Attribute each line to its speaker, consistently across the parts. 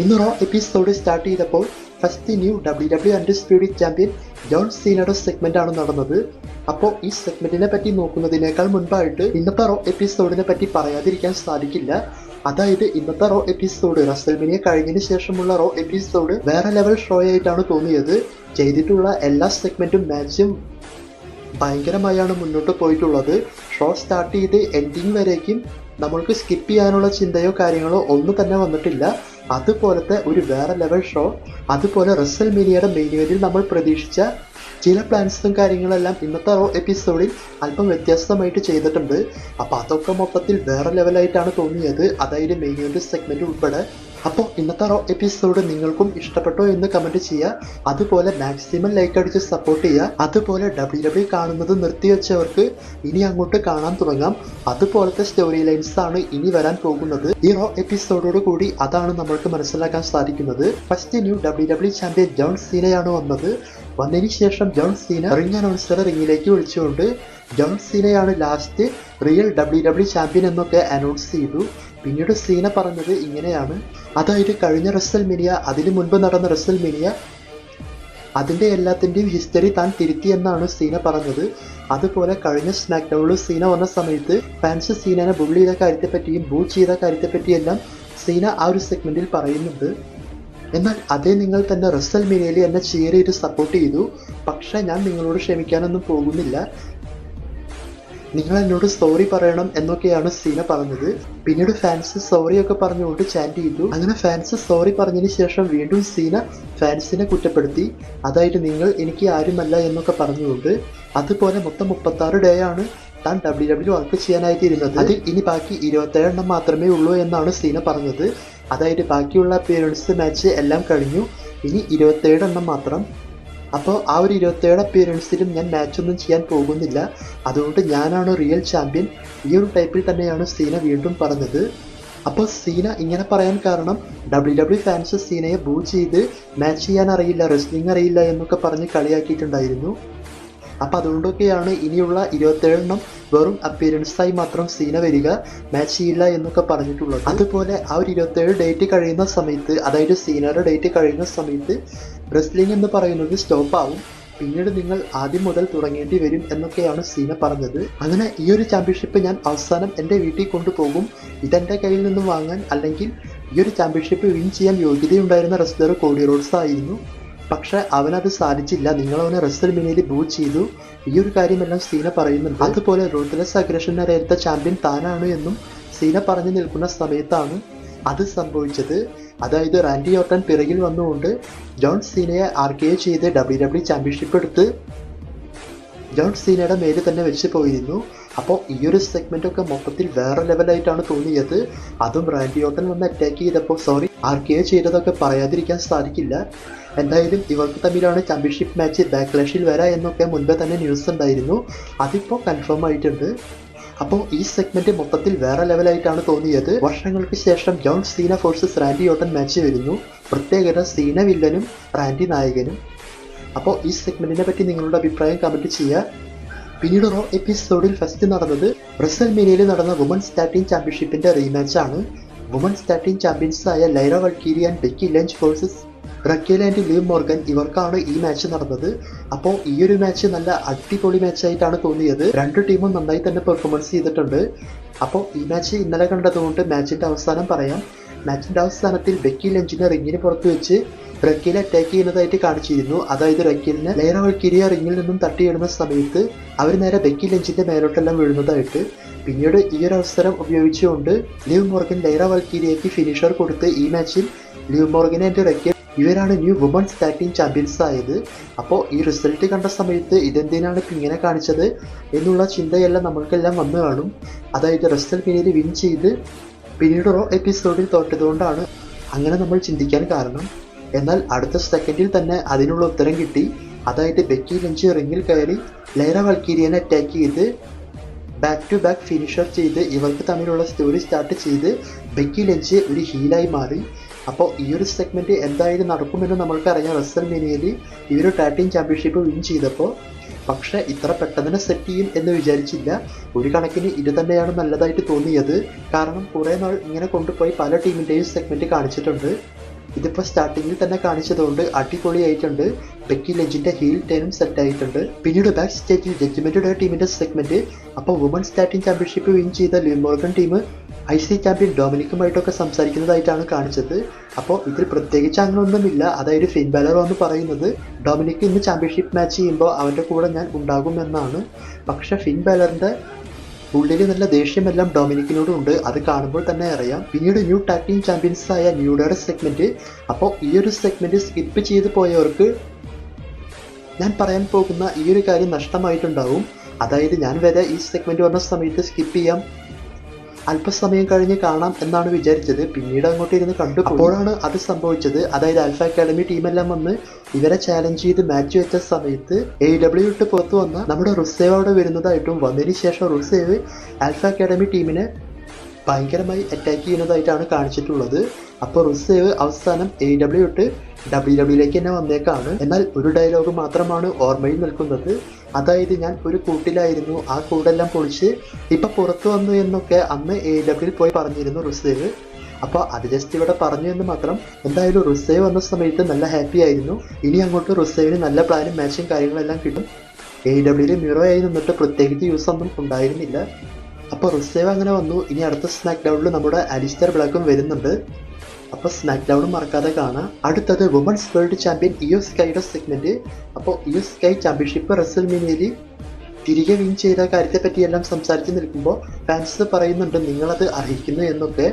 Speaker 1: ഇന്ന് Raw episode start ചെയ്തപ്പോൾ first new W W undisputed champion John സീനയുടെ segment ആണ് നടന്നത്. അപ്പോൾ ഈ സെഗ്മെന്റിനെ പറ്റി നോക്കുന്നതിനേക്കാൾ മുൻപായിട്ട് ഇന്നത്തെ റോ എപ്പിസോഡിനെ പറ്റി പറയാതിരിക്കാൻ സാധിക്കില്ല. അതായത് ഇന്നത്തെ റോ എപ്പിസോഡ് റസൽമിനിയെ കഴിഞ്ഞതിന് ശേഷമുള്ള റോ എപ്പിസോഡ് വേറെ ലെവൽ ഷോ ആയിട്ടാണ് തോന്നിയത്. ചെയ്തിട്ടുള്ള എല്ലാ സെഗ്മെന്റും മാച്ചും ഭയങ്കരമായാണ് മുന്നോട്ട് പോയിട്ടുള്ളത്. ഷോ സ്റ്റാർട്ട് ചെയ്ത് എൻഡിങ് വരേക്കും നമ്മൾക്ക് സ്കിപ്പ് ചെയ്യാനുള്ള ചിന്തയോ കാര്യങ്ങളോ ഒന്നും തന്നെ വന്നിട്ടില്ല. അതുപോലത്തെ ഒരു വേറെ ലെവൽ ഷോ അതുപോലെ റസൽ മീനിയയുടെ മെയിൻ ഇവന്റിൽ നമ്മൾ പ്രതീക്ഷിച്ച ചില പ്ലാൻസും കാര്യങ്ങളെല്ലാം ഇന്നത്തെ റോ എപ്പിസോഡിൽ അല്പം വ്യത്യസ്തമായിട്ട് ചെയ്തിട്ടുണ്ട്. അപ്പോൾ അതൊക്കെ മൊത്തത്തിൽ വേറെ ലെവലായിട്ടാണ് തോന്നിയത്. അതായത് മെയിൻ ഇവന്റ് സെഗ്മെന്റ് ഉൾപ്പെടെ അപ്പോൾ ഇന്നത്തെ റോ എപ്പിസോഡ് നിങ്ങൾക്കും ഇഷ്ടപ്പെട്ടോ എന്ന് കമന്റ് ചെയ്യുക. അതുപോലെ മാക്സിമം ലൈക്ക് അടിച്ച് സപ്പോർട്ട് ചെയ്യുക. അതുപോലെ ഡബ്ല്യു ഡബ്ല്യു കാണുന്നത് നിർത്തിവെച്ചവർക്ക് ഇനി അങ്ങോട്ട് കാണാൻ തുടങ്ങാം. അതുപോലത്തെ സ്റ്റോറി ലൈൻസ് ആണ് ഇനി വരാൻ പോകുന്നത്. ഈ റോ എപ്പിസോഡോട് കൂടി അതാണ് നമ്മൾക്ക് മനസ്സിലാക്കാൻ സാധിക്കുന്നത്. First new W W champion John സീനയാണ് വന്നത്. വന്നതിന് ശേഷം ജോൺ സീന റിംഗ് അനൗൺസറെ റിംഗിലേക്ക് വിളിച്ചുകൊണ്ട് John സീനയാണ് last real W W champion എന്നൊക്കെ അനൗൺസ് ചെയ്തു. പിന്നീട് സീന പറഞ്ഞത് ഇങ്ങനെയാണ്. അതായത് കഴിഞ്ഞ റസൽ മിനിയ അതിനു മുൻപ് നടന്ന റസൽ മിനിയ അതിന്റെ എല്ലാത്തിന്റെയും ഹിസ്റ്ററി താൻ തിരുത്തി എന്നാണ് സീന പറഞ്ഞത്. അതുപോലെ കഴിഞ്ഞ സ്മാക്ക് ഡൗണിൽ സീന വന്ന സമയത്ത് ഫാൻസ് സീനനെ ബുള്ളി ചെയ്ത കാര്യത്തെപ്പറ്റിയും ബൂ ചെയ്ത കാര്യത്തെപ്പറ്റിയെല്ലാം സീന ആ ഒരു സെഗ്മെന്റിൽ പറയുന്നുണ്ട്. എന്നാൽ അതേ നിങ്ങൾ തന്നെ റസൽ മിനിയയിൽ എന്നെ ചിയർ ചെയ്ത് സപ്പോർട്ട് ചെയ്തു. പക്ഷേ ഞാൻ നിങ്ങളോട് ക്ഷമിക്കാനൊന്നും പോകുന്നില്ല. നിങ്ങൾ എന്നോട് സോറി പറയണം എന്നൊക്കെയാണ് സീന പറഞ്ഞത്. പിന്നീട് ഫാൻസ് സോറി ഒക്കെ പറഞ്ഞുകൊണ്ട് ചാറ്റ് ചെയ്തു. അങ്ങനെ ഫാൻസ് സോറി പറഞ്ഞതിന് ശേഷം വീണ്ടും സീന ഫാൻസിനെ കുറ്റപ്പെടുത്തി. അതായത് നിങ്ങൾ എനിക്ക് ആരുമല്ല എന്നൊക്കെ പറഞ്ഞുകൊണ്ട് അതുപോലെ മൊത്തം മുപ്പത്തി ആറ് ഡേ ആണ് താൻ ഡബ്ല്യു ഡബ്ല്യു വർക്ക് ചെയ്യാനായിട്ടിരുന്നത് അതിൽ ഇനി ബാക്കി ഇരുപത്തേഴെണ്ണം മാത്രമേ ഉള്ളൂ എന്നാണ് സീന പറഞ്ഞത്. അതായത് ബാക്കിയുള്ള അപ്പിയറൻസ് മാച്ച് എല്ലാം കഴിഞ്ഞു. ഇനി ഇരുപത്തേഴെണ്ണം മാത്രം അപ്പോൾ ആ ഒരു ഇരുപത്തേഴ് അപ്പിയറൻസിലും ഞാൻ മാച്ചൊന്നും ചെയ്യാൻ പോകുന്നില്ല. അതുകൊണ്ട് ഞാനാണ് റിയൽ ചാമ്പ്യൻ ഈ ഒരു ടൈപ്പിൽ തന്നെയാണ് സീന വീണ്ടും പറഞ്ഞത്. അപ്പോൾ സീന ഇങ്ങനെ പറയാൻ കാരണം ഡബ്ല്യു ഡബ്ല്യു ഫാൻസ് സീനയെ ബൂ ചെയ്ത് മാച്ച് ചെയ്യാൻ അറിയില്ല റെസ്ലിംഗ് അറിയില്ല എന്നൊക്കെ പറഞ്ഞ് കളിയാക്കിയിട്ടുണ്ടായിരുന്നു. അപ്പം അതുകൊണ്ടൊക്കെയാണ് ഇനിയുള്ള ഇരുപത്തേഴെണ്ണം വെറും അപ്പിയറൻസായി മാത്രം സീന വരിക മാച്ച് ചെയ്യില്ല എന്നൊക്കെ പറഞ്ഞിട്ടുള്ളത്. അതുപോലെ ആ ഒരു ഇരുപത്തേഴ് ഡേറ്റ് കഴിയുന്ന സമയത്ത് അതായത് സീനയുടെ ഡേറ്റ് കഴിയുന്ന സമയത്ത് റെസ്ലിംഗ് എന്ന് പറയുന്നത് സ്റ്റോപ്പ് ആവും. പിന്നീട് നിങ്ങൾ ആദ്യം മുതൽ തുടങ്ങേണ്ടി വരും എന്നൊക്കെയാണ് സീന പറഞ്ഞത്. അങ്ങനെ ഈ ഒരു ചാമ്പ്യൻഷിപ്പ് ഞാൻ അവസാനം എന്റെ വീട്ടിൽ കൊണ്ടുപോകും. ഇതെന്റെ കയ്യിൽ നിന്നും വാങ്ങാൻ അല്ലെങ്കിൽ ഈ ഒരു ചാമ്പ്യൻഷിപ്പ് വിൻ ചെയ്യാൻ യോഗ്യതയുണ്ടായിരുന്ന റെസ്ലർ കോഡി റോഡ്സ് ആയിരുന്നു. പക്ഷെ അവനത് സാധിച്ചില്ല. നിങ്ങൾ അവനെ റസൽ മിനിയിൽ ബൂ ചെയ്തു. ഈ ഒരു കാര്യമെല്ലാം സീന പറയുന്നുണ്ട്. അതുപോലെ റൂത്ത്ലെസ് അഗ്രഷനെ ചാമ്പ്യൻ താനാണ് എന്നും സീന പറഞ്ഞു നിൽക്കുന്ന സമയത്താണ് അത് സംഭവിച്ചത്. അതായത് റാൻഡി ഓട്ടൻ പിറകിൽ വന്നുകൊണ്ട് ജോൺ സീനയെ ആർ കെ ചെയ്ത് ഡബ്ല്യു ഡബ്ല്യു ചാമ്പ്യൻഷിപ്പ് എടുത്ത് ജോൺ സീനയുടെ മേൽ തന്നെ വെച്ച് പോയിരുന്നു. അപ്പോൾ ഈ ഒരു സെഗ്മെന്റൊക്കെ മൊത്തത്തിൽ വേറെ ലെവലായിട്ടാണ് തോന്നിയത്. അതും റാൻഡി ഓട്ടൻ വന്ന് അറ്റാക്ക് ചെയ്തപ്പോൾ സോറി ആർ കെ ചെയ്തതൊക്കെ പറയാതിരിക്കാൻ സാധിക്കില്ല. എന്തായാലും ഇവർക്ക് തമ്മിലാണ് ചാമ്പ്യൻഷിപ്പ് മാച്ച് ബാക്ക്ലാഷിൽ വരാ എന്നൊക്കെ മുൻപേ തന്നെ ന്യൂസ് ഉണ്ടായിരുന്നു. അതിപ്പോൾ കൺഫേം ആയിട്ടുണ്ട്. അപ്പോൾ ഈ സെഗ്മെന്റ് മൊത്തത്തിൽ വേറെ ലെവലായിട്ടാണ് തോന്നിയത്. വർഷങ്ങൾക്ക് ശേഷം John Cena forces Randy Orton match വരുന്നു. പ്രത്യേകത സീന വില്ലനും റാൻഡി നായകനും. അപ്പോൾ ഈ സെഗ്മെന്റിനെ പറ്റി നിങ്ങളുടെ അഭിപ്രായം കമന്റ് ചെയ്യുക. പിന്നീട് റോ എപ്പിസോഡിൽ ഫസ്റ്റ് നടന്നത് ബ്രസൽ മീനയിൽ നടന്ന വുമൻസ് ടാറ്റിംഗ് ചാമ്പ്യൻഷിപ്പിന്റെ ആണ്. വുമൻസ് ടാറ്റിംഗ് ചാമ്പ്യൻസ് ആയ Lyra Valkyria and Becky Lynch faces Raquel and Liv Morgan ഇവർക്കാണ് ഈ മാച്ച് നടന്നത്. അപ്പോൾ ഈ ഒരു മാച്ച് നല്ല അടിപൊളി മാച്ചായിട്ടാണ് തോന്നിയത്. രണ്ട് ടീമും നന്നായി തന്നെ പെർഫോമൻസ് ചെയ്തിട്ടുണ്ട്. അപ്പോൾ ഈ മാച്ച് ഇന്നലെ കണ്ടതുകൊണ്ട് മാച്ചിന്റെ അവസാനം പറയാം. മാച്ചിന്റെ അവസാനത്തിൽ ബെക്കി ലഞ്ചിനെ റിങ്ങിന് പുറത്ത് വെച്ച് റക്കീൽ അറ്റാക്ക് ചെയ്യുന്നതായിട്ട് കാണിച്ചിരുന്നു. അതായത് റക്കീലിനെ ലൈറ വൾക്കിരിയ റിങ്ങിൽ നിന്നും തട്ടിയിടുന്ന സമയത്ത് അവർ നേരെ ബെക്കി ലഞ്ചിന്റെ മേലോട്ടെല്ലാം വീഴുന്നതായിട്ട്. പിന്നീട് ഈ ഒരു അവസരം ഉപയോഗിച്ചുകൊണ്ട് ലിവ് മോർഗൻ ലൈറ വൾക്കിരിയയ്ക്ക് ഫിനിഷർ കൊടുത്ത് ഈ മാച്ചിൽ ലിവ് മോർഗൻ ആൻഡ് റക്കീൽ ഇവരാണ് ന്യൂ വുമൻസ് ടാഗ് ചാമ്പ്യൻസ് ആയത്. അപ്പോൾ ഈ റിസൾട്ട് കണ്ട സമയത്ത് ഇതെന്തിനാണ് ഇപ്പം ഇങ്ങനെ കാണിച്ചത് എന്നുള്ള ചിന്തയെല്ലാം നമ്മൾക്കെല്ലാം വന്നു കാണും. അതായത് റിസൾട്ട് പിന്നീട് വിൻ ചെയ്ത് പിന്നീട് റോ എപ്പിസോഡിൽ തോറ്റതുകൊണ്ടാണ് അങ്ങനെ നമ്മൾ ചിന്തിക്കാൻ കാരണം. എന്നാൽ അടുത്ത സെക്കൻഡിൽ തന്നെ അതിനുള്ള ഉത്തരം കിട്ടി. അതായത് ബെക്കി ലഞ്ച് റിങ്ങിൽ കയറി ലൈറ വൽക്കീരിയനെ അറ്റാക്ക് ചെയ്ത് ബാക്ക് ടു ബാക്ക് ഫിനിഷർ ചെയ്ത് ഇവർക്ക് തമ്മിലുള്ള സ്റ്റോറി സ്റ്റാർട്ട് ചെയ്ത് ബെക്കി ലഞ്ച് ഒരു ഹീലായി മാറി. അപ്പോൾ ഈ ഒരു സെഗ്മെന്റ് എന്തായാലും നടക്കുമെന്ന് നമ്മൾക്കറിയാം. റസൽ മേനിയയിൽ ഈ ഒരു ടാറ്റിംഗ് ചാമ്പ്യൻഷിപ്പ് വിൻ ചെയ്തപ്പോൾ പക്ഷെ ഇത്ര പെട്ടെന്ന് സെറ്റ് ചെയ്യും എന്ന് വിചാരിച്ചില്ല. ഒരു കണക്കിന് ഇത് തന്നെയാണ് നല്ലതായിട്ട് തോന്നിയത്. കാരണം കുറേ നാൾ ഇങ്ങനെ കൊണ്ടുപോയി പല ടീമിന്റെയും സെഗ്മെന്റ് കാണിച്ചിട്ടുണ്ട്. ഇതിപ്പോൾ സ്റ്റാർട്ടിങ്ങിൽ തന്നെ കാണിച്ചതുകൊണ്ട് അടിപൊളിയായിട്ടുണ്ട്. ബെക്കി ലെഞ്ചിന്റെ ഹീൽ ടൈനും സെറ്റ് ആയിട്ടുണ്ട്. പിന്നീട് ബാക്ക് സ്റ്റേജിൽ ജഡ്ജ്മെന്റ് ടീമിന്റെ സെഗ്മെന്റ് അപ്പോൾ വുമൻസ് സ്റ്റാറ്റിംഗ് ചാമ്പ്യൻഷിപ്പ് വിൻ ചെയ്ത Liv Morgan team I C champion ഡൊമിനിക്കുമായിട്ടൊക്കെ സംസാരിക്കുന്നതായിട്ടാണ് കാണിച്ചത്. അപ്പോൾ ഇതിൽ പ്രത്യേകിച്ച് അങ്ങനെയൊന്നുമില്ല അതായത് ഫിൻ ബാലർ എന്ന് പറയുന്നത്. ഡൊമിനിക്ക് ഇന്ന് ചാമ്പ്യൻഷിപ്പ് മാച്ച് ചെയ്യുമ്പോൾ അവന്റെ കൂടെ ഞാൻ ഉണ്ടാകുമെന്നാണ്. പക്ഷേ ഫിൻ ബാലറിന്റെ ഉള്ളിൽ നല്ല ദേഷ്യമെല്ലാം ഡൊമിനിക്കിനോടും ഉണ്ട്. അത് കാണുമ്പോൾ തന്നെ അറിയാം. പിന്നീട് ന്യൂ ടാഗ് ടീം ചാമ്പ്യൻസ് ആയ ന്യൂഡയുടെ സെഗ്മെന്റ് അപ്പോൾ ഈ ഒരു സെഗ്മെന്റ് സ്കിപ്പ് ചെയ്ത് പോയവർക്ക് ഞാൻ പറയാൻ പോകുന്ന ഈ ഒരു കാര്യം നഷ്ടമായിട്ടുണ്ടാവും. അതായത് ഞാൻ വരെ ഈ സെഗ്മെന്റ് വന്ന സമയത്ത് സ്കിപ്പ് ചെയ്യാം. അല്പസമയം കഴിഞ്ഞ് കാണാം എന്നാണ് വിചാരിച്ചത്. പിന്നീട് അങ്ങോട്ട് ഇരുന്ന് കണ്ടു അപ്പോഴാണ് അത് സംഭവിച്ചത്. അതായത് ആൽഫ അക്കാഡമി ടീമെല്ലാം വന്ന് ഇവരെ ചാലഞ്ച് ചെയ്ത് മാച്ച് വെച്ച സമയത്ത് എ ഡബ്ല്യു ഇട്ട് പുറത്തു വന്ന നമ്മുടെ റുസേവ് അവിടെ വരുന്നതായിട്ടും വന്നതിന് ശേഷം റുസേവ് ആൽഫ അക്കാഡമി ടീമിനെ ഭയങ്കരമായി അറ്റാക്ക് ചെയ്യുന്നതായിട്ടാണ് കാണിച്ചിട്ടുള്ളത്. അപ്പോൾ റുസേവ് അവസാനം എ ഡബ്ല്യു ഇട്ട് ഡബ്ല്യു ഡബ്ല്യുയിലേക്ക് തന്നെ വന്നേക്കാണ്. എന്നാൽ ഒരു ഡയലോഗ് മാത്രമാണ് ഓർമ്മയിൽ നിൽക്കുന്നത്. അതായത് ഞാൻ ഒരു കൂട്ടിലായിരുന്നു. ആ കൂടെല്ലാം പൊളിച്ച് ഇപ്പൊ പുറത്തു വന്നു എന്നൊക്കെ അന്ന് എ ഡബ്ല്യു പോയി പറഞ്ഞിരുന്നു റുസേവ്. അപ്പോൾ അത് ജസ്റ്റ് ഇവിടെ പറഞ്ഞു എന്ന് മാത്രം എന്തായാലും റുസേവ് വന്ന സമയത്ത് നല്ല ഹാപ്പി ആയിരുന്നു. ഇനി അങ്ങോട്ട് റുസേവിന് നല്ല പ്ലാനും മാച്ചും കാര്യങ്ങളെല്ലാം കിട്ടും. എ ഡബ്ല്യൂയിൽ മ്യൂറോ ആയി നിന്നിട്ട് പ്രത്യേകിച്ച് യൂസ് ഒന്നും ഉണ്ടായിരുന്നില്ല. അപ്പോൾ റിസേവ് അങ്ങനെ വന്നു. ഇനി അടുത്ത സ്നാക്ക് ഡൗണിൽ നമ്മുടെ അലിസ്റ്റർ ബ്ലാക്കും വരുന്നുണ്ട്. അപ്പോൾ സ്മാക്ക് മറക്കാതെ കാണാം. അടുത്തത് വുമൻസ് വേൾഡ് ചാമ്പ്യൻ ഇയോ സ്കൈയുടെ സെഗ്മെന്റ് അപ്പോൾ ഇയോ സ്കൈ ചാമ്പ്യൻഷിപ്പ് റസൽ തിരികെ വിൻ ചെയ്ത കാര്യത്തെ പറ്റിയെല്ലാം സംസാരിച്ച് നിൽക്കുമ്പോൾ ഫാൻസ് പറയുന്നുണ്ട് നിങ്ങളത് അറിയിക്കുന്നു എന്നൊക്കെ.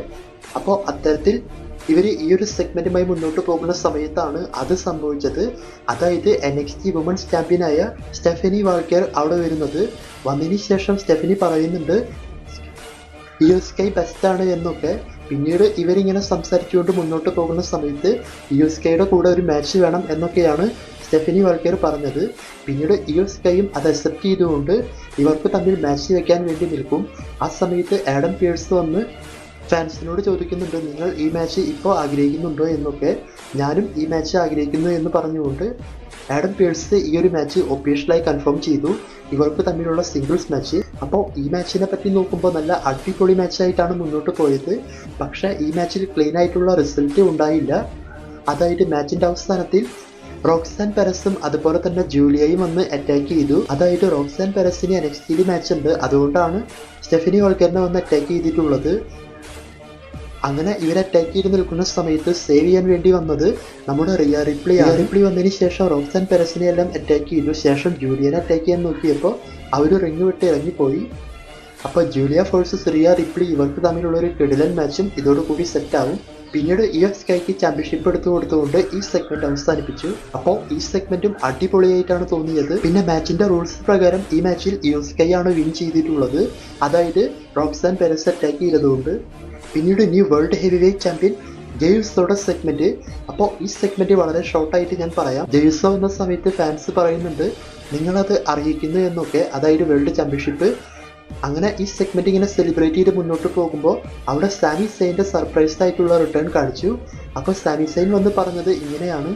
Speaker 1: അപ്പോൾ അത്തരത്തിൽ ഇവർ ഈ ഒരു സെഗ്മെന്റുമായി മുന്നോട്ട് പോകുന്ന സമയത്താണ് അത് സംഭവിച്ചത്. അതായത് എൻ എക്സ് ടി വുമൻസ് ചാമ്പ്യനായ സ്റ്റെഫനി വാൾക്കർ അവിടെ വരുന്നത്. വന്നതിന് ശേഷം സ്റ്റെഫനി പറയുന്നുണ്ട് ഇയോ സ്കൈ ബെസ്റ്റാണ് എന്നൊക്കെ. പിന്നീട് ഇവരിങ്ങനെ സംസാരിച്ചുകൊണ്ട് മുന്നോട്ട് പോകുന്ന സമയത്ത് ഇയോ സ്കൈയുടെ കൂടെ ഒരു മാച്ച് വേണം എന്നൊക്കെയാണ് സ്റ്റെഫനി വാൾക്കർ പറഞ്ഞത്. പിന്നീട് ഇയോ സ്കൈയും അത് അക്സെപ്റ്റ് ചെയ്തുകൊണ്ട് ഇവർക്ക് തമ്മിൽ മാച്ച് വെക്കാൻ വേണ്ടി നിൽക്കും. ആ സമയത്ത് ആഡം പിയേഴ്സ് വന്ന് ഫാൻസിനോട് ചോദിക്കുന്നുണ്ട് നിങ്ങൾ ഈ മാച്ച് ഇപ്പോൾ ആഗ്രഹിക്കുന്നുണ്ടോ? എന്നൊക്കെ. ഞാനും ഈ മാച്ച് ആഗ്രഹിക്കുന്നു എന്ന് പറഞ്ഞുകൊണ്ട് ആഡം പിയേഴ്സ് ഈ ഒരു മാച്ച് ഒഫീഷ്യലായി കൺഫേം ചെയ്തു. ഇവർക്ക് തമ്മിലുള്ള സിംഗിൾസ് മാച്ച് അപ്പോൾ ഈ മാച്ചിനെ പറ്റി നോക്കുമ്പോൾ നല്ല അടിപൊളി മാച്ചായിട്ടാണ് മുന്നോട്ട് പോയത്. പക്ഷേ ഈ മാച്ചിൽ ക്ലീൻ ആയിട്ടുള്ള റിസൾട്ട് ഉണ്ടായില്ല. അതായത് മാച്ചിന്റെ അവസാനത്തിൽ റോക്സാൻ പെരസും അതുപോലെ തന്നെ ജൂലിയയും വന്ന് അറ്റാക്ക് ചെയ്തു. അതായത് റോക്സാൻ പെരസിന് എനക്സ്റ്റിയിൽ മാച്ച് ഉണ്ട്. അതുകൊണ്ടാണ് സ്റ്റെഫിനി ഓൾക്കറിനെ വന്ന് അറ്റാക്ക് ചെയ്തിട്ടുള്ളത്. അങ്ങനെ ഇവർ അറ്റാക്ക് ചെയ്ത് നിൽക്കുന്ന സമയത്ത് സേവ് ചെയ്യാൻ വേണ്ടി വന്നത് നമ്മുടെ റിയ റിപ്ലി ആ റിപ്ലി വന്നതിന് ശേഷം റോക്സാൻ പെരസിനെ എല്ലാം അറ്റാക്ക് ചെയ്തു. ശേഷം ജൂലിയനെ അറ്റാക്ക് ചെയ്യാൻ നോക്കിയപ്പോൾ അവർ റിങ് വിട്ട് ഇറങ്ങിപ്പോയി. അപ്പോൾ ജൂലിയ ഫോഴ്സസ് റിയ റിപ്ലി ഇവർക്ക് തമ്മിലുള്ള ഒരു കിടിലൻ മാച്ചും ഇതോടുകൂടി സെറ്റ് ആവും. പിന്നീട് ഇ എഫ് സ്കൈക്ക് ചാമ്പ്യൻഷിപ്പ് എടുത്തു കൊടുത്തുകൊണ്ട് ഈ സെഗ്മെന്റ് അവസാനിപ്പിച്ചു. അപ്പോൾ ഈ സെഗ്മെന്റും അടിപൊളിയായിട്ടാണ് തോന്നിയത്. പിന്നെ മാച്ചിന്റെ റൂൾസ് പ്രകാരം ഈ മാച്ചിൽ ഇ എഫ് സ്കൈ ആണ് വിൻ ചെയ്തിട്ടുള്ളത്. അതായത് റോക്സാൻ പെരസ് അറ്റാക്ക് ചെയ്തതുകൊണ്ട്. പിന്നീട് ഇനി വേൾഡ് ഹെവി വെയ്റ്റ് ചാമ്പ്യൻ ജെയ്സോയുടെ സെഗ്മെന്റ് അപ്പോൾ ഈ സെഗ്മെന്റ് വളരെ ഷോർട്ടായിട്ട് ഞാൻ പറയാം. ജെയ്സോ എന്ന സമയത്ത് ഫാൻസ് പറയുന്നുണ്ട് നിങ്ങളത് അറിയിക്കുന്നു എന്നൊക്കെ. അതായത് വേൾഡ് ചാമ്പ്യൻഷിപ്പ് അങ്ങനെ ഈ സെഗ്മെന്റ് ഇങ്ങനെ സെലിബ്രേറ്റ് ചെയ്ത് മുന്നോട്ട് പോകുമ്പോൾ അവിടെ സാമി സെയിന്റെ സർപ്രൈസ് ആയിട്ടുള്ള റിട്ടേൺ കാണിച്ചു. അപ്പോൾ സാമി സെയിൻ വന്ന് പറഞ്ഞത് ഇങ്ങനെയാണ്.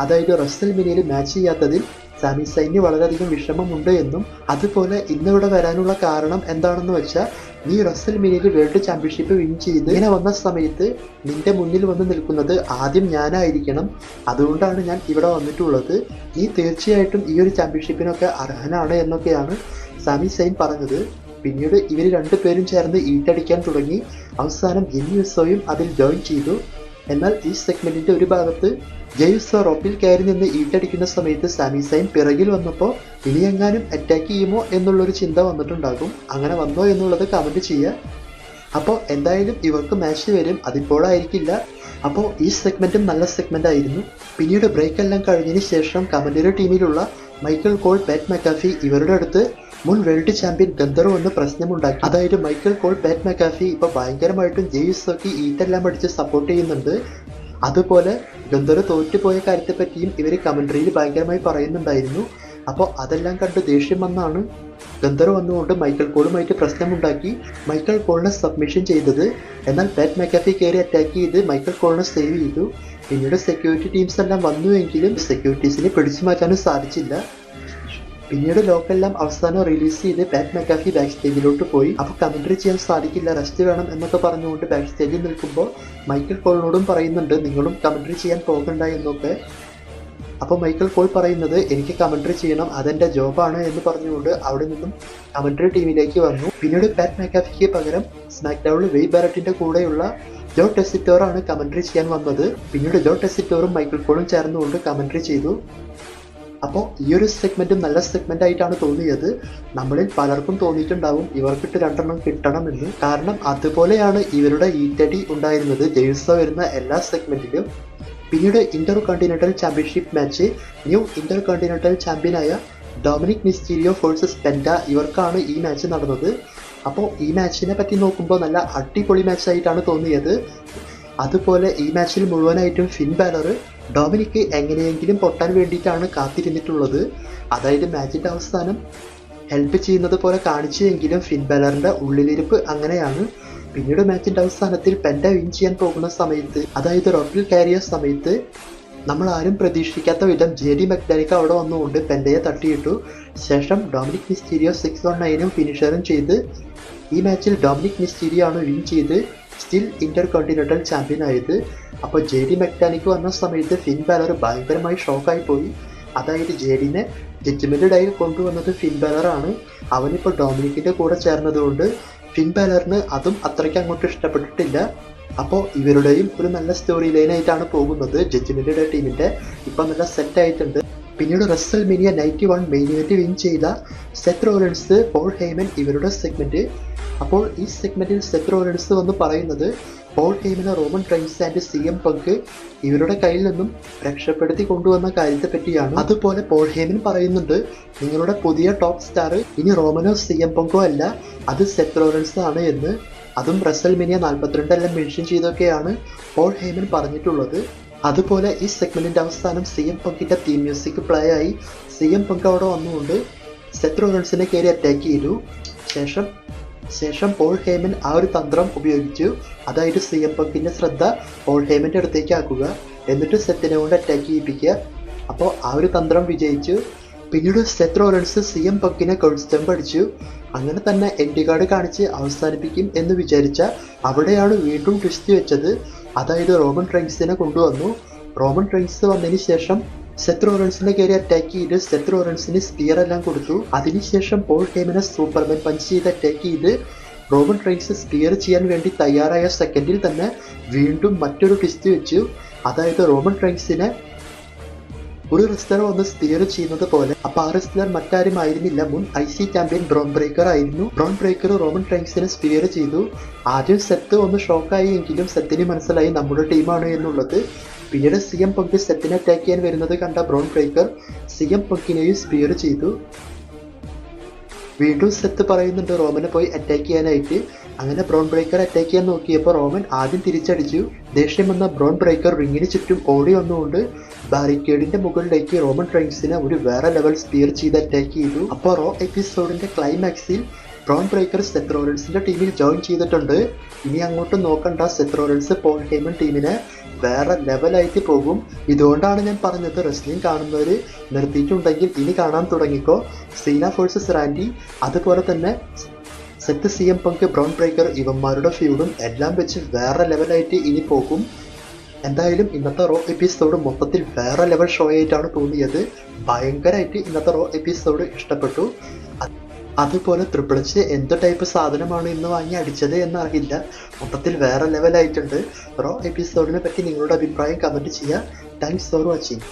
Speaker 1: അതായത് റസ്സൽ മിനിയിൽ മാച്ച് ചെയ്യാത്തതിൽ സാമി സൈന് വളരെയധികം വിഷമമുണ്ട് എന്നും അതുപോലെ ഇന്നിവിടെ വരാനുള്ള കാരണം എന്താണെന്ന് വെച്ചാൽ നീ റസൽ മിനിയിൽ വേൾഡ് ചാമ്പ്യൻഷിപ്പ് വിൻ ചെയ്ത് ഇങ്ങനെ വന്ന സമയത്ത് നിന്റെ മുന്നിൽ വന്ന് നിൽക്കുന്നത് ആദ്യം ഞാനായിരിക്കണം. അതുകൊണ്ടാണ് ഞാൻ ഇവിടെ വന്നിട്ടുള്ളത്. നീ തീർച്ചയായിട്ടും ഈ ഒരു ചാമ്പ്യൻഷിപ്പിനൊക്കെ അർഹനാണ് എന്നൊക്കെയാണ് സമി സൈൻ പറഞ്ഞത്. പിന്നീട് ഇവർ രണ്ടുപേരും ചേർന്ന് ഈട്ടടിക്കാൻ തുടങ്ങി. അവസാനം എൻ യുസോയും അതിൽ ജോയിൻ ചെയ്തു. എന്നാൽ ഈ സെഗ്മെന്റിന്റെ ഒരു ഭാഗത്ത് ജെയ്സ് റോപ്പിൽ കയറി നിന്ന് ഈട്ടടിക്കുന്ന സമയത്ത് സാമി സൈൻ പിറകിൽ വന്നപ്പോൾ ഇനിയെങ്ങാനും അറ്റാക്ക് ചെയ്യുമോ എന്നുള്ളൊരു ചിന്ത വന്നിട്ടുണ്ടാകും. അങ്ങനെ വന്നോ എന്നുള്ളത് കമന്റ് ചെയ്യുക. അപ്പോൾ എന്തായാലും ഇവർക്ക് മാച്ച് വരും. അതിപ്പോഴായിരിക്കില്ല. അപ്പോൾ ഈ സെഗ്മെന്റും നല്ല സെഗ്മെന്റ് ആയിരുന്നു. പിന്നീട് ബ്രേക്ക് എല്ലാം കഴിഞ്ഞതിന് ശേഷം കമന്ററി ടീമിലുള്ള മൈക്കിൾ കോൾ പാറ്റ് മെക്കാഫി ഇവരുടെ അടുത്ത് മുൻ വേൾഡ് ചാമ്പ്യൻ ഗന്ധർവ് ഒന്ന് പ്രശ്നമുണ്ടാക്കി. അതായത് മൈക്കൽ കോൾ പാറ്റ് മെക്കാഫി ഇപ്പൊ ഭയങ്കരമായിട്ടും ഒക്കെ ഈറ്റെല്ലാം അടിച്ച് സപ്പോർട്ട് ചെയ്യുന്നുണ്ട്. അതുപോലെ ഗന്ധർവ് തോറ്റുപോയ കാര്യത്തെപ്പറ്റിയും ഇവർ കമന്ററിയിൽ ഭയങ്കരമായി പറയുന്നുണ്ടായിരുന്നു. അപ്പോൾ അതെല്ലാം കണ്ട് ദേഷ്യം വന്നാണ് ഗന്ധർവ് വന്നുകൊണ്ട് മൈക്കൽ കോളുമായിട്ട് പ്രശ്നമുണ്ടാക്കി മൈക്കൽ കോളിനെ സബ്മിഷൻ ചെയ്തത്. എന്നാൽ പാറ്റ് മെക്കാഫി കയറി അറ്റാക്ക് ചെയ്ത് മൈക്കൽ കോളിനെ സേവ് ചെയ്തു. പിന്നീട് സെക്യൂരിറ്റി ടീംസ് എല്ലാം വന്നുവെങ്കിലും സെക്യൂരിറ്റീസിനെ പിടിച്ചു മാറ്റാനും സാധിച്ചില്ല. പിന്നീട് ലോക്കെല്ലാം അവസാനം റിലീസ് ചെയ്ത് പാറ്റ് മെക്കാഫി ബാക്ക് സ്റ്റേജിലോട്ട് പോയി. അപ്പൊ കമന്ററി ചെയ്യാൻ സാധിക്കില്ല റെസ്റ്റ് വേണം എന്നൊക്കെ പറഞ്ഞുകൊണ്ട് ബാക്ക് സ്റ്റേജിൽ നിൽക്കുമ്പോൾ മൈക്കിൾ കോളിനോടും പറയുന്നുണ്ട് നിങ്ങളും കമന്ററി ചെയ്യാൻ പോകണ്ട എന്നൊക്കെ. അപ്പോൾ മൈക്കിൾ കോൾ പറയുന്നത് എനിക്ക് കമന്ററി ചെയ്യണം അതെന്റെ ജോബാണ് എന്ന് പറഞ്ഞുകൊണ്ട് അവിടെ നിന്നും കമന്ററി ടീമിലേക്ക് വന്നു. പിന്നീട് പാറ്റ് മെക്കാഫിക്ക് പകരം സ്മാക്ക് ഡൗണിൽ വെയ് ബാരറ്റിന്റെ കൂടെയുള്ള ജോ ടെസിറ്റോറാണ് കമന്ററി ചെയ്യാൻ വന്നത്. പിന്നീട് ജോ ടെസിറ്റോറും മൈക്കിൾ കോളും ചേർന്നുകൊണ്ട് കമന്ററി ചെയ്തു. അപ്പോൾ ഈ ഒരു സെഗ്മെന്റും നല്ല സെഗ്മെന്റ് ആയിട്ടാണ് തോന്നിയത്. നമ്മളിൽ പലർക്കും തോന്നിയിട്ടുണ്ടാവും ഇവർക്കിട്ട് രണ്ടെണ്ണം കിട്ടണമെന്ന്. കാരണം അതുപോലെയാണ് ഇവരുടെ ഈറ്റടി ഉണ്ടായിരുന്നത്. ജേഴ്സ വരുന്ന എല്ലാ സെഗ്മെന്റിലും പിന്നീട് intercontinental championship match new intercontinental ചാമ്പ്യനായ ഡൊമിനിക് മിസ്റ്റീരിയോ ഫോഴ്സസ് പെൻഡ ഇവർക്കാണ് ഈ മാച്ച് നടന്നത്. അപ്പോൾ ഈ മാച്ചിനെ പറ്റി നോക്കുമ്പോൾ നല്ല അടിപൊളി മാച്ചായിട്ടാണ് തോന്നിയത്. അതുപോലെ ഈ മാച്ചിൽ മുഴുവനായിട്ടും ഫിൻ ബാലർ ഡൊമിനിക്ക് എങ്ങനെയെങ്കിലും പൊട്ടാൻ വേണ്ടിയിട്ടാണ് കാത്തിരുന്നിട്ടുള്ളത്. അതായത് മാച്ചിന്റെ അവസാനം ഹെൽപ്പ് ചെയ്യുന്നത് പോലെ കാണിച്ചെങ്കിലും ഫിൻ ബലറിന്റെ ഉള്ളിലിരിപ്പ് അങ്ങനെയാണ്. പിന്നീട് മാച്ചിന്റെ അവസാനത്തിൽ പെൻഡ വിൻ ചെയ്യാൻ പോകുന്ന സമയത്ത് അതായത് റോക്കിൽ കയറിയ സമയത്ത് നമ്മൾ ആരും പ്രതീക്ഷിക്കാത്ത വിധം ജെ ഡി മെക്ഡാനിക്ക് അവിടെ വന്നുകൊണ്ട് പെൻഡയെ തട്ടിയിട്ടു. ശേഷം ഡൊമിനിക് മിസ്റ്റീരിയോ സിക്സ് വൺ നയനും ഫിനിഷറും ചെയ്ത് ഈ മാച്ചിൽ ഡൊമിനിക് മിസ്റ്റീരിയോ ആണ് വിൻ ചെയ്ത്. സ്റ്റിൽ ചാമ്പ്യൻ ആയത്. അപ്പോൾ ജെ ഡി മെക്കാനിക്ക് വന്ന സമയത്ത് ഫിൻ ബാലർ ഭയങ്കരമായി ഷോക്കായി പോയി. അതായത് ജെ ഡിനെ ജഡ്ജ്മെന്റഡായി കൊണ്ടുവന്നത് ഫിൻ ബാലറാണ് അവനിപ്പോൾ ഡൊമിനിക്കിന്റെ കൂടെ ചേർന്നതുകൊണ്ട് ഫിൻ ബാലറിന് അതും അത്രയ്ക്ക് അങ്ങോട്ട് ഇഷ്ടപ്പെട്ടിട്ടില്ല. അപ്പോൾ ഇവരുടെയും ഒരു നല്ല സ്റ്റോറി ലൈനായിട്ടാണ് പോകുന്നത്. ജഡ്ജ്മെന്റഡ് ടീമിന്റെ ഇപ്പം നല്ല സെറ്റ് ആയിട്ടുണ്ട്. പിന്നീട് WrestleMania ninety one main event win ചെയ്ത സെത്ത് പോൾ ഹേമൻ ഇവരുടെ സെഗ്മെന്റ് അപ്പോൾ ഈ സെഗ്മെന്റിൽ സെത്ത് റോലൻസ് വന്ന് പറയുന്നത് Paul ഹേമിനെ Roman Reigns and C M Punk ഇവരുടെ കയ്യിൽ നിന്നും രക്ഷപ്പെടുത്തി കൊണ്ടുവന്ന കാര്യത്തെ പറ്റിയാണ്. അതുപോലെ പോൾ ഹേമൻ പറയുന്നുണ്ട് നിങ്ങളുടെ പുതിയ ടോപ്പ് സ്റ്റാർ ഇനി റോമനോ സി എം പങ്കോ അല്ല. അത് സെത്ത് ആണ് എന്ന്. അതും റസൽ മിനിയ നാൽപ്പത്തിരണ്ടെല്ലാം മെൻഷൻ ചെയ്തൊക്കെയാണ് പോൾ ഹേമൻ പറഞ്ഞിട്ടുള്ളത്. അതുപോലെ ഈ സെഗ്മെന്റിന്റെ അവസാനം സി എം പങ്കിന്റെ തീം മ്യൂസിക് പ്ലേ ആയി സി എം പങ്ക് അവിടെ വന്നുകൊണ്ട് സെത്ത് കയറി അറ്റാക്ക് ചെയ്തു. ശേഷം ശേഷം പോൾ ഹേമൻ ആ ഒരു തന്ത്രം ഉപയോഗിച്ചു. അതായത് സി എം പങ്കിന്റെ ശ്രദ്ധ പോൾ ഹേമന്റെ അടുത്തേക്ക് ആക്കുക. എന്നിട്ട് സെത്തിനെ കൊണ്ട് അറ്റാക്ക് ചെയ്യിപ്പിക്കുക. അപ്പോൾ ആ ഒരു തന്ത്രം വിജയിച്ചു. പിന്നീട് സെത്ത് റൺസ് സി എം പങ്കിനെ കൊൾസ്റ്റംപ് അടിച്ചു. അങ്ങനെ തന്നെ എൻഡി കാർഡ് കാണിച്ച് അവസാനിപ്പിക്കും എന്ന് വിചാരിച്ച അവിടെയാണ് വീണ്ടും ട്വിസ്റ്റ് വെച്ചത്. അതായത് റോമൻ ട്രെയിൻസിനെ കൊണ്ടുവന്നു. റോമൻ ട്രെയിൻസ് വന്നതിന് ശേഷം സെത്ത് റോറൻസിനെ കയറി അറ്റാക്ക് ചെയ്ത് സെത്ത് റോറൻസിന് സ്പിയർ എല്ലാം കൊടുത്തു. അതിനുശേഷം പോൾ ടൈമിനെ സൂപ്പർമാൻ പഞ്ച് ചെയ്ത് അറ്റാക്ക് ചെയ്ത് റോമൻ ട്രെയിൻസ് സ്പിയർ ചെയ്യാൻ വേണ്ടി തയ്യാറായ സെക്കൻഡിൽ തന്നെ വീണ്ടും മറ്റൊരു ട്വിസ്റ്റ് വെച്ചു. അതായത് റോമൻ ട്രെയിൻസിനെ ഒരു റെസ്ലർ വന്ന് സ്റ്റിയർ ചെയ്യുന്നത് പോലെ അപ്പൊ ആ മറ്റാരും ആയിരുന്നില്ല മുൻ I C champion Bron Breakker ആയിരുന്നു. ബ്രോൺ ബ്രേക്കർ റോമൻ ട്രെയിൻസിനെ സ്റ്റിയർ ചെയ്തു. ആദ്യം സെത്ത് ഒന്ന് ഷോക്കായി എങ്കിലും സെത്തിന് മനസ്സിലായി നമ്മുടെ ടീമാണ് എന്നുള്ളത്. പിന്നീട് സി എം പങ്ക് സെറ്റിനെ അറ്റാക്ക് ചെയ്യാൻ വരുന്നത് കണ്ട ബ്രോൺ ബ്രേക്കർ സി എം പങ്കിനെയും സ്പിയർ ചെയ്തു. വീണ്ടും സെത്ത് പറയുന്നുണ്ട് റോമനെ പോയി അറ്റാക്ക് ചെയ്യാനായിട്ട്. അങ്ങനെ ബ്രോൺ ബ്രേക്കർ അറ്റാക്ക് ചെയ്യാൻ നോക്കിയപ്പോൾ റോമൻ ആദ്യം തിരിച്ചടിച്ചു. ദേഷ്യം വന്ന ബ്രോൺ ബ്രേക്കർ റിങ്ങിന് ചുറ്റും ഓടി വന്നുകൊണ്ട് ബാരിക്കേഡിന്റെ മുകളിലേക്ക് റോമൻ ട്രൈൻസിനെ ഒരു വേറെ ലെവൽ സ്പിയർ ചെയ്ത് അറ്റാക്ക് ചെയ്തു. അപ്പോൾ റോ എപ്പിസോഡിന്റെ ക്ലൈമാക്സിൽ ബ്രോൺ ബ്രേക്കർ സെത്രോറൽസിന്റെ റോളൻസിന്റെ ടീമിൽ ജോയിൻ ചെയ്തിട്ടുണ്ട്. ഇനി അങ്ങോട്ട് നോക്കണ്ട സെത്രോറൽസ് റോളൻസ് പോൾ ഹേമൻ ടീമിനെ വേറെ ലെവലായിട്ട് പോകും. ഇതുകൊണ്ടാണ് ഞാൻ പറഞ്ഞത് റെസ്ലിംഗ് കാണുന്നവർ നിർത്തിയിട്ടുണ്ടെങ്കിൽ ഇനി കാണാൻ തുടങ്ങിക്കോ. Cena faces Randy. അതുപോലെ തന്നെ set C M Punk Bron Breakker ഇവന്മാരുടെ ഫ്യൂഡും എല്ലാം വെച്ച് വേറെ ലെവലായിട്ട് ഇനി പോകും. എന്തായാലും ഇന്നത്തെ റോ എപ്പിസോഡ് മൊത്തത്തിൽ വേറെ ലെവൽ ഷോ ആയിട്ടാണ് തോന്നിയത്. ഭയങ്കരമായിട്ട് ഇന്നത്തെ റോ എപ്പിസോഡ് ഇഷ്ടപ്പെട്ടു. അതുപോലെ ത്രിപ്പിളിച്ച് എന്ത് ടൈപ്പ് സാധനമാണ് ഇന്ന് വാങ്ങി അടിച്ചത് എന്നറിയില്ല. മൊത്തത്തിൽ വേറെ ലെവലായിട്ടുണ്ട് റോ എപ്പിസോഡിനെ പറ്റി നിങ്ങളുടെ അഭിപ്രായം കമന്റ് ചെയ്യുക. Thanks for watching